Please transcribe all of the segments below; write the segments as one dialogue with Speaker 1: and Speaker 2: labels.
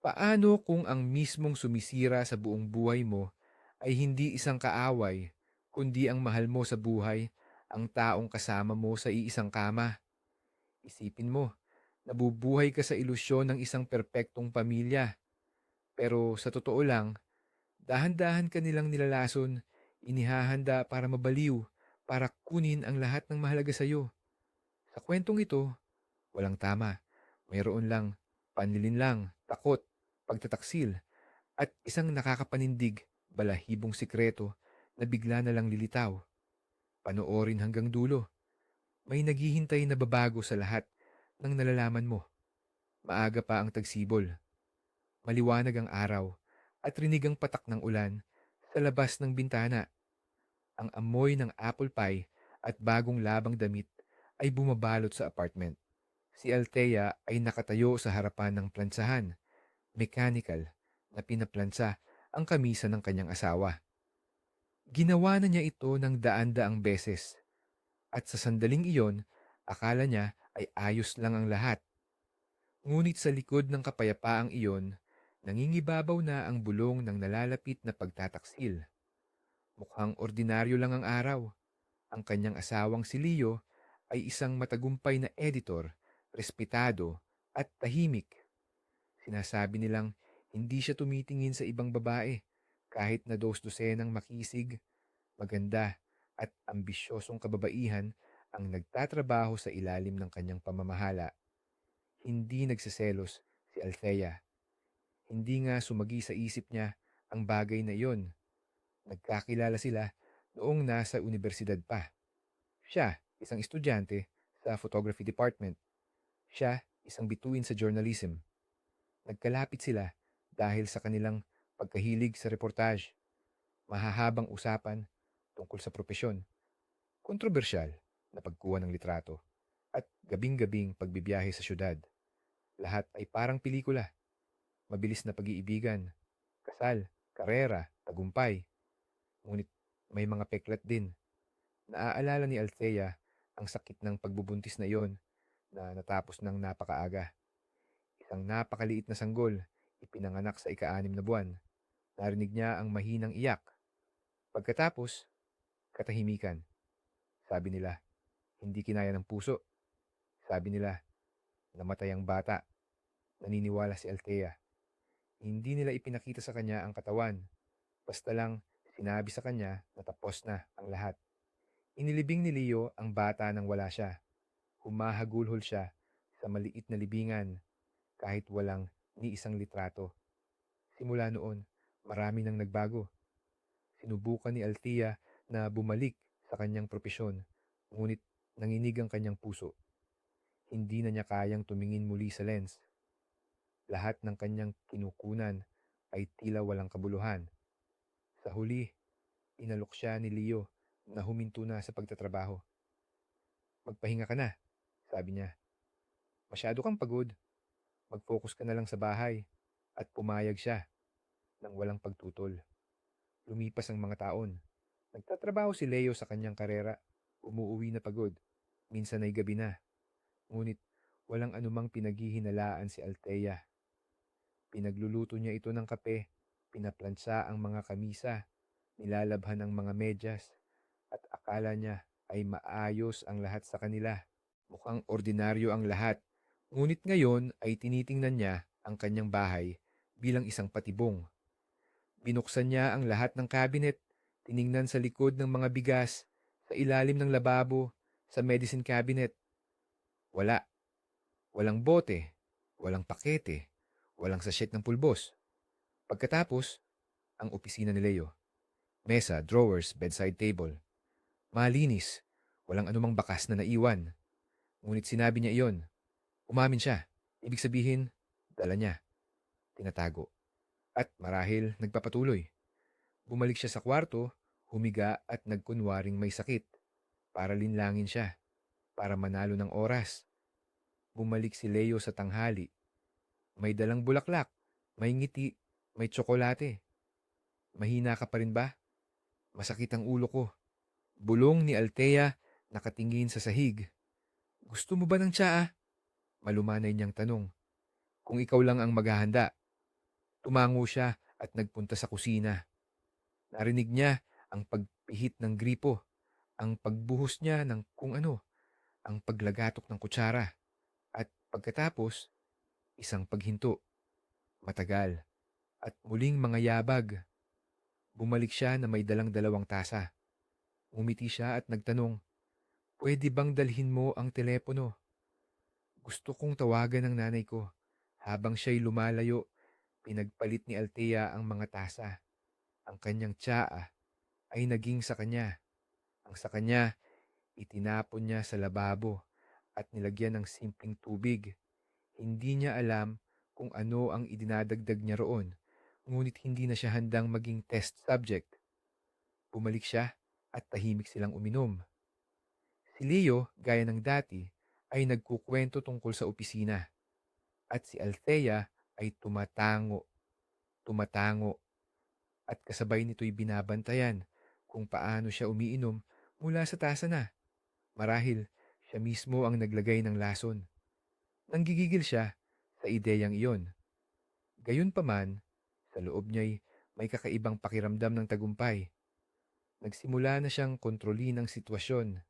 Speaker 1: Paano kung ang mismong sumisira sa buong buhay mo ay hindi isang kaaway, kundi ang mahal mo sa buhay, ang taong kasama mo sa iisang kama? Isipin mo, nabubuhay ka sa ilusyon ng isang perpektong pamilya. Pero sa totoo lang, dahan-dahan ka nilang nilalason, inihahanda para mabaliw, para kunin ang lahat ng mahalaga sa'yo. Sa kwentong ito, walang tama. Mayroon lang panlilinlang, takot, pagtataksil, at isang nakakapanindig, balahibong sikreto na bigla na lang lilitaw. Panoorin hanggang dulo. May naghihintay na babago sa lahat ng nalalaman mo. Maaga pa ang tagsibol. Maliwanag ang araw at rinig ang patak ng ulan sa labas ng bintana. Ang amoy ng apple pie at bagong labang damit ay bumabalot sa apartment. Si Althea ay nakatayo sa harapan ng plansahan, mechanical, na pinaplansa ang kamisa ng kanyang asawa. Ginawa na niya ito ng daan-daang beses. At sa sandaling iyon, akala niya ay ayos lang ang lahat. Ngunit sa likod ng kapayapaang iyon, nangingibabaw na ang bulong ng nalalapit na pagtataksil. Mukhang ordinaryo lang ang araw. Ang kanyang asawang si Leo ay isang matagumpay na editor, respetado at tahimik. Sinasabi nilang hindi siya tumitingin sa ibang babae kahit na dos-dosenang makisig, maganda at ambisyosong kababaihan ang nagtatrabaho sa ilalim ng kanyang pamamahala. Hindi nagseselos si Althea. Hindi nga sumagi sa isip niya ang bagay na iyon. Nagkakilala sila noong nasa universidad pa. Siya, isang estudyante sa photography department. Siya, isang bituin sa journalism. Nagkalapit sila dahil sa kanilang pagkahilig sa reportage, mahahabang usapan tungkol sa propesyon, kontrobersyal na pagkuha ng litrato, at gabing-gabing pagbibiyahe sa syudad. Lahat ay parang pelikula. Mabilis na pag-iibigan, kasal, karera, tagumpay. Ngunit may mga peklat din. Naaalala ni Althea ang sakit ng pagbubuntis na iyon na natapos ng napakaaga. Isang napakaliit na sanggol, ipinanganak sa ika-anim na buwan. Narinig niya ang mahinang iyak. Pagkatapos, katahimikan. Sabi nila, hindi kinaya ng puso. Sabi nila, namatay ang bata. Naniniwala si Althea. Hindi nila ipinakita sa kanya ang katawan. Basta lang sinabi sa kanya na tapos na ang lahat. Inilibing ni Leo ang bata nang wala siya. Humahagulhol siya sa maliit na libingan kahit walang ni isang litrato. Simula noon, marami nang nagbago. Sinubukan ni Althea na bumalik sa kanyang propesyon, ngunit nanginig ang kanyang puso. Hindi na niya kayang tumingin muli sa lens. Lahat ng kanyang kinukunan ay tila walang kabuluhan. Sa huli, inalok siya ni Leo na huminto na sa pagtatrabaho. Magpahinga ka na, sabi niya. Masyado kang pagod. Mag-focus ka na lang sa bahay. At pumayag siya nang walang pagtutol. Lumipas ang mga taon. Nagtatrabaho si Leo sa kanyang karera. Umuuwi na pagod. Minsan ay gabi na. Ngunit walang anumang pinaghihinalaan si Althea. Pinagluluto niya ito ng kape, pinaplansa ang mga kamisa, nilalabhan ang mga medyas, at akala niya ay maayos ang lahat sa kanila. Mukhang ordinaryo ang lahat. Ngunit ngayon ay tinitingnan niya ang kanyang bahay bilang isang patibong. Binuksan niya ang lahat ng cabinet, tiningnan sa likod ng mga bigas, sa ilalim ng lababo, sa medicine cabinet. Wala. Walang bote, walang pakete, walang sachet ng pulbos. Pagkatapos, ang opisina ni Leo. Mesa, drawers, bedside table. Malinis, walang anumang bakas na naiwan. Ngunit sinabi niya iyon. Umamin siya. Ibig sabihin, dala niya. Tinatago. At marahil nagpapatuloy. Bumalik siya sa kwarto, humiga at nagkunwaring may sakit. Para linlangin siya. Para manalo ng oras. Bumalik si Leo sa tanghali. May dalang bulaklak, may ngiti, may tsokolate. Mahina ka pa rin ba? Masakit ang ulo ko. Bulong ni Althea nakatingin sa sahig. Gusto mo ba ng tsaa? Malumanay niyang tanong. Kung ikaw lang ang maghahanda, Tumango siya at nagpunta sa kusina. Narinig niya ang pagpihit ng gripo, ang pagbuhos niya ng kung ano, ang paglagatok ng kutsara, at pagkatapos, isang paghinto. Matagal, at muling mga yabag. Bumalik siya na may dalang dalawang tasa. Umiti siya at nagtanong, Pwede bang dalhin mo ang telepono? Gusto kong tawagan ng nanay ko. Habang siya'y lumalayo, pinagpalit ni Altea ang mga tasa. Ang kanyang tsaa ay naging sa kanya. Ang sa kanya, itinapon niya sa lababo at nilagyan ng simpleng tubig. Hindi niya alam kung ano ang idinadagdag niya roon, ngunit hindi na siya handang maging test subject. Bumalik siya at tahimik silang uminom. Si Leo, gaya ng dati, ay nagkukwento tungkol sa opisina. At si Althea ay tumatango, tumatango. At kasabay nito'y binabantayan kung paano siya umiinom mula sa tasa na. Marahil, siya mismo ang naglagay ng lason. Nanggigigil siya sa ideyang iyon. Gayunpaman, sa loob niya'y may kakaibang pakiramdam ng tagumpay. Nagsimula na siyang kontrolin ang sitwasyon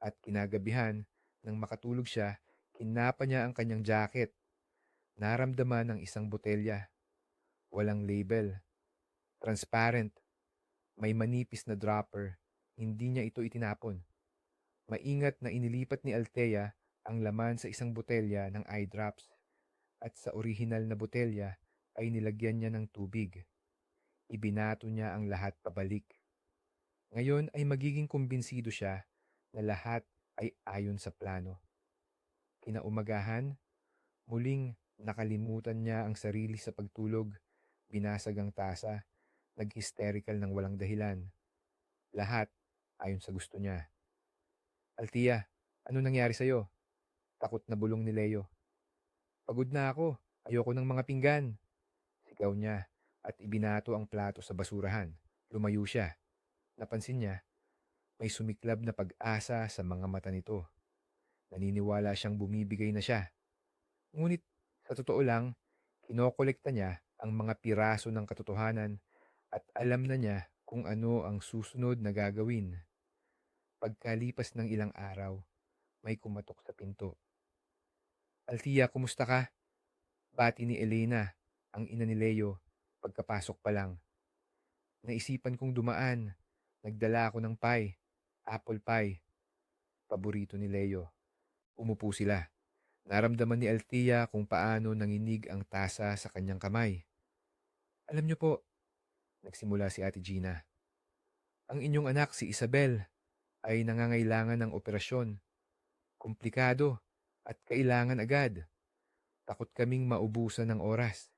Speaker 1: at kinagabihan nang makatulog siya, kinapa niya ang kanyang jacket. Naramdaman ng isang botelya. Walang label. Transparent. May manipis na dropper. Hindi niya ito itinapon. Maingat na inilipat ni Althea ang laman sa isang botelya ng eye drops at sa orihinal na botelya ay nilagyan niya ng tubig. Ibinato niya ang lahat pabalik. Ngayon ay magiging kumbinsido siya na lahat ay ayon sa plano. Kinaumagahan, muling nakalimutan niya ang sarili sa pagtulog, binasag ang tasa, nag-hysterical ng walang dahilan. Lahat ayon sa gusto niya. Altia, ano nangyari sa'yo? Takot na bulong ni Leo. Pagod na ako, ayoko ng mga pinggan. Sigaw niya at ibinato ang plato sa basurahan. Lumayo siya. Napansin niya, may sumiklab na pag-asa sa mga mata nito. Naniniwala siyang bumibigay na siya. Ngunit sa totoo lang, kinokolekta niya ang mga piraso ng katotohanan at alam na niya kung ano ang susunod na gagawin. Pagkalipas ng ilang araw, may kumatok sa pinto. Altia, kumusta ka? Bati ni Elena, ang ina ni Leo, pagkapasok pa lang. Naisipan kong dumaan. Nagdala ako ng pie, apple pie. Paborito ni Leo. Umupo sila. Naramdaman ni Altia kung paano nanginig ang tasa sa kanyang kamay. Alam niyo po, nagsimula si Ate Gina. Ang inyong anak si Isabel ay nangangailangan ng operasyon. Komplikado at kailangan agad. Takot kaming maubusan ng oras.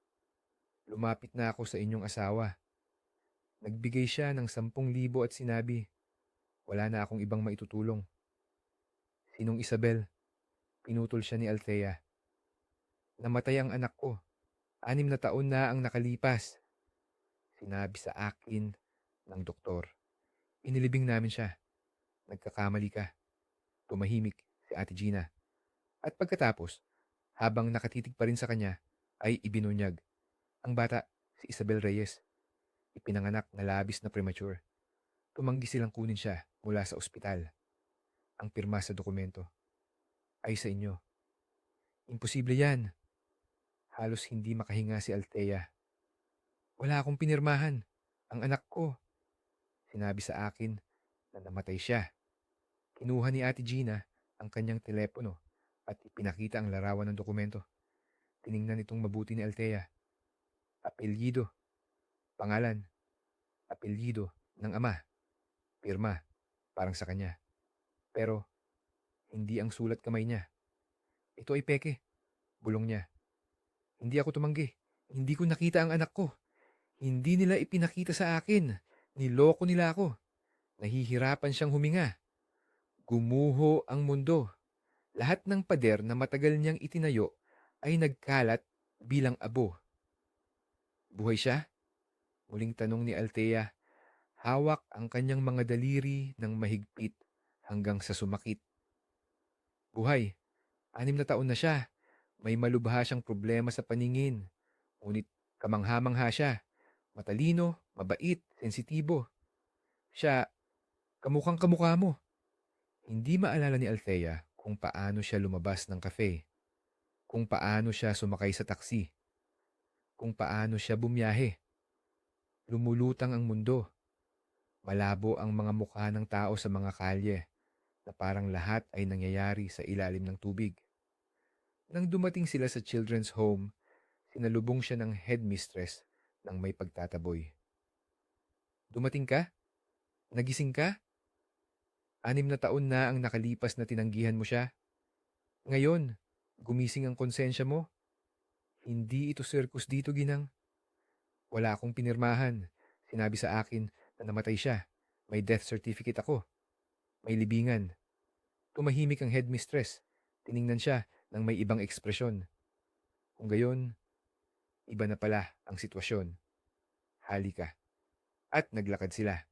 Speaker 1: Lumapit na ako sa inyong asawa. Nagbigay siya ng sampung libo at sinabi, wala na akong ibang maitutulong. Sinong Isabel? Pinutol siya ni Althea. Namatay ang anak ko. Anim na taon na ang nakalipas. Sinabi sa akin ng doktor. Inilibing namin siya. Nagkakamali ka. Tumahimik si Ate Gina. At pagkatapos, habang nakatitig pa rin sa kanya, ay ibinunyag. Ang bata, si Isabel Reyes. Ipinanganak na labis na premature. Tumanggi silang kunin siya mula sa ospital. Ang pirma sa dokumento ay sa inyo. Imposible yan. Halos hindi makahinga si Althea. Wala akong pinirmahan. Ang anak ko. Sinabi sa akin na namatay siya. Kinuha ni Ate Gina ang kanyang telepono at ipinakita ang larawan ng dokumento. Tiningnan itong mabuti ni Althea. Apelyido. Pangalan. Apelyido ng ama. Pirma. Parang sa kanya. Pero, hindi ang sulat kamay niya. Ito ay peke. Bulong niya. Hindi ako tumanggi. Hindi ko nakita ang anak ko. Hindi nila ipinakita sa akin. Niloko nila ako. Nahihirapan siyang huminga. Gumuho ang mundo. Lahat ng pader na matagal niyang itinayo ay nagkalat bilang abo. Buhay siya? Muling tanong ni Althea. Hawak ang kanyang mga daliri ng mahigpit hanggang sa sumakit. Buhay. Anim na taon na siya. May malubha siyang problema sa paningin. Ngunit Kamangha-mangha siya. Matalino, mabait, sensitibo. Siya, kamukhang kamukha mo. Hindi maalala ni Althea kung paano siya lumabas ng cafe, kung paano siya sumakay sa taksi, kung paano siya bumiyahe. Lumulutang ang mundo. Malabo ang mga mukha ng tao sa mga kalye na parang lahat ay nangyayari sa ilalim ng tubig. Nang dumating sila sa children's home, sinalubong siya ng headmistress ng may pagtataboy. Dumating ka? Nagising ka? Anim na taon na ang nakalipas na tinanggihan mo siya. Ngayon, gumising ang konsensya mo. Hindi ito circus dito, Ginang. Wala akong pinirmahan. Sinabi sa akin na namatay siya. May death certificate ako. May libingan. Tumahimik ang headmistress. Tiningnan siya ng may ibang ekspresyon. Kung gayon, iba na pala ang sitwasyon. Halika. At naglakad sila.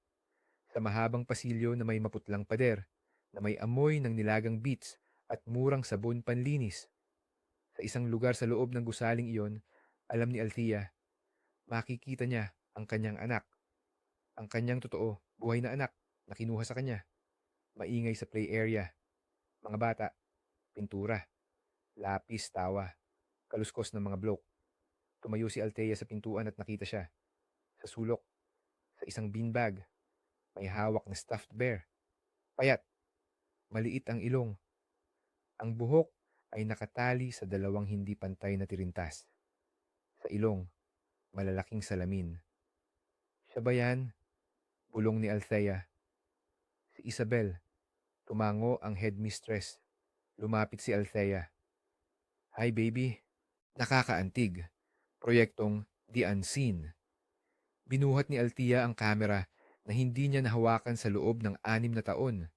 Speaker 1: Sa mahabang pasilyo na may maputlang pader, na may amoy ng nilagang beets at murang sabon panlinis. Sa isang lugar sa loob ng gusaling iyon, alam ni Althea, makikita niya ang kanyang anak. Ang kanyang totoo, buhay na anak na kinuha sa kanya. Maingay sa play area. Mga bata, pintura, lapis, tawa, kaluskos ng mga bloke. Tumayo si Althea sa pintuan at nakita siya. Sa sulok, sa isang beanbag, may hawak na stuffed bear. Payat, maliit ang ilong. Ang buhok ay nakatali sa dalawang hindi pantay na tirintas. Sa ilong, malalaking salamin. Siya ba yan? Bulong ni Althea. Si Isabel. Tumango ang headmistress. Lumapit si Althea. Hi baby. Nakakaantig. Proyektong The Unseen. Binuhat ni Althea ang kamera na hindi niya nahawakan sa loob ng anim na taon.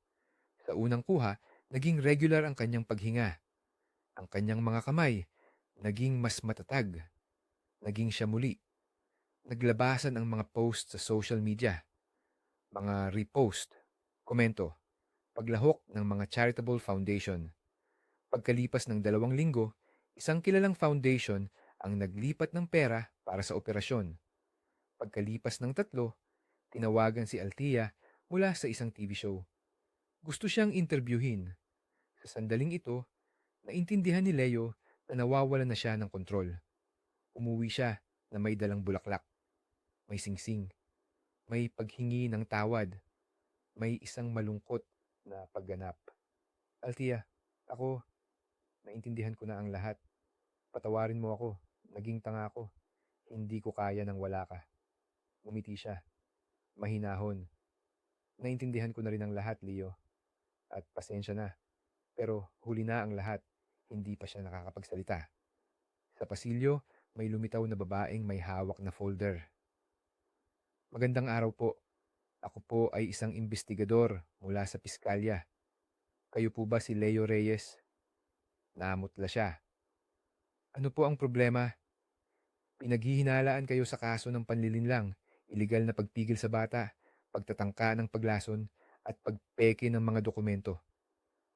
Speaker 1: Sa unang kuha, naging regular ang kanyang paghinga. Ang kanyang mga kamay, naging mas matatag. Naging siya muli. Naglabasan ang mga post sa social media. Mga repost, komento, paglahok ng mga charitable foundation. Pagkalipas ng dalawang linggo, isang kilalang foundation ang naglipat ng pera para sa operasyon. Pagkalipas ng tatlo, tinawagan si Althea mula sa isang TV show. Gusto siyang interviewin. Sa sandaling ito, naintindihan ni Leo na nawawalan na siya ng kontrol. Umuwi siya na may dalang bulaklak. May singsing. May paghingi ng tawad. May isang malungkot na pagganap. Althea, ako, naintindihan ko na ang lahat. Patawarin mo ako. Naging tanga ako. Hindi ko kaya nang wala ka. Umiti siya. Mahinahon. Naintindihan ko na rin ang lahat, Leo. At pasensya na. Pero huli na ang lahat. Hindi pa siya nakakapagsalita. Sa pasilyo, may lumitaw na babaeng may hawak na folder. Magandang araw po. Ako po ay isang investigador mula sa piskalya. Kayo po ba si Leo Reyes? Namutla siya. Ano po ang problema? Pinaghihinalaan kayo sa kaso ng panlilinlang, iligal na pagpigil sa bata, pagtatangka ng paglason, at pagpeke ng mga dokumento.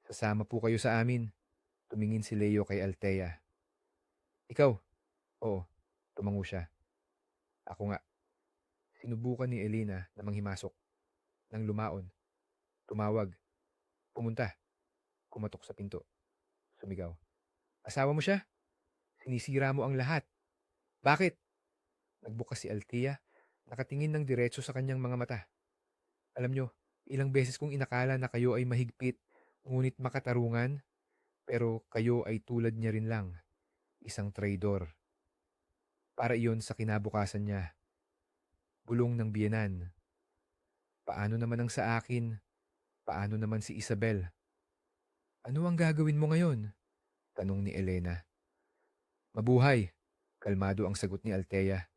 Speaker 1: Sasama po kayo sa amin. Tumingin si Leo kay Altea. Ikaw? Oo, tumango siya. Ako nga. Sinubukan ni Elena na manghimasok. Nang lumaon. Tumawag. Pumunta. Kumatok sa pinto. Sumigaw. Asawa mo siya? Sinisira mo ang lahat. Bakit? Nagbukas si Althea, nakatingin ng diretso sa kanyang mga mata. Alam nyo, ilang beses kong inakala na kayo ay mahigpit, ngunit makatarungan, pero kayo ay tulad niya rin lang, isang traidor. Para iyon sa kinabukasan niya. Bulong ng biyenan. Paano naman ang sa akin? Paano naman si Isabel? Ano ang gagawin mo ngayon? Tanong ni Elena. Mabuhay, kalmado ang sagot ni Altea.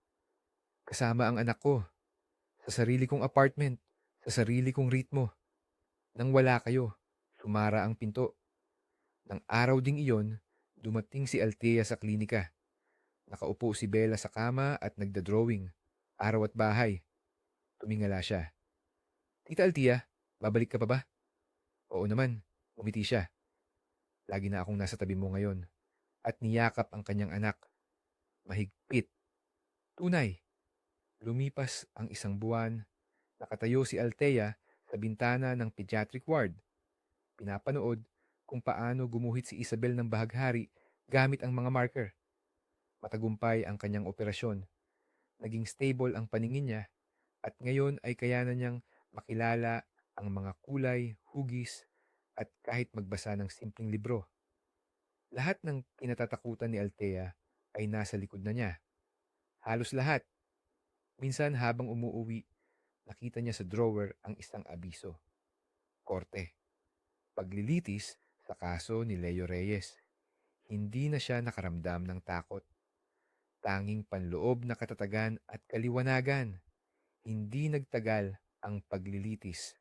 Speaker 1: Kasama ang anak ko. Sa sarili kong apartment, sa sarili kong ritmo. Nang wala kayo, sumara ang pinto. Nang araw ding iyon, dumating si Altea sa klinika. Nakaupo si Bella sa kama at nagda-drawing. Araw at bahay. Tumingala siya. Tita Altia, babalik ka pa ba? Oo naman, umiti siya. Lagi na akong nasa tabi mo ngayon. At niyakap ang kanyang anak. Mahigpit. Tunay, lumipas ang isang buwan, nakatayo si Althea sa bintana ng pediatric ward. Pinapanood kung paano gumuhit si Isabel ng bahaghari gamit ang mga marker. Matagumpay ang kanyang operasyon. Naging stable ang paningin niya at ngayon ay kaya na niyang makilala ang mga kulay, hugis at kahit magbasa ng simpleng libro. Lahat ng kinatatakutan ni Althea ay nasa likod na niya. Halos lahat. Minsan habang umuuwi, nakita niya sa drawer ang isang abiso. Korte. Paglilitis sa kaso ni Leo Reyes. Hindi na siya nakaramdam ng takot. Tanging panloob na katatagan at kaliwanagan. Hindi nagtagal ang paglilitis